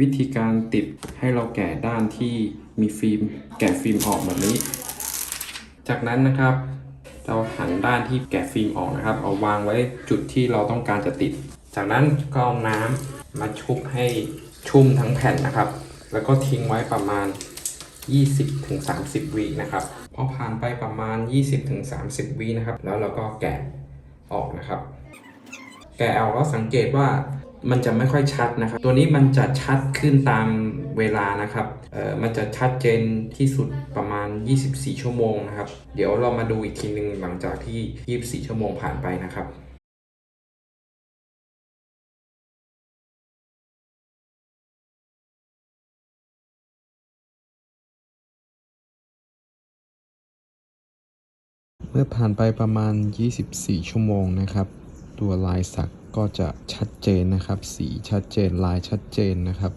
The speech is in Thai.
วิธีการติดให้เราแกะด้านที่มีฟิล์ม แกะฟิล์มออกแบบนี้ จากนั้นนะครับ เราหันด้านที่แกะฟิล์มออกนะครับ เอาวางไว้จุดที่เราต้องการจะติด จากนั้นก็เอาน้ำมาชุบให้ชุ่มทั้งแผ่นนะครับ แล้วก็ทิ้งไว้ประมาณ 20-30วินะครับพอผ่านไปประมาณ 20-30วินะครับ แล้วเราก็แกะออกนะครับ แกะออกแล้วสังเกตว่า มันจะไม่ค่อยชัดนะครับ ตัวนี้มันจะชัดขึ้นตามเวลานะครับเอ่อมันจะชัดเจนที่สุดประมาณ 24 ชั่วโมงนะครับ เดี๋ยวเรามาดูอีกทีหนึ่งหลังจากที่ 24 ชั่วโมงผ่านไปนะครับเมื่อผ่านไปประมาณ 24 ชั่วโมงนะครับ ตัวลายสัก ก็จะชัดเจนนะครับ สีชัดเจนลายชัดเจนนะครับ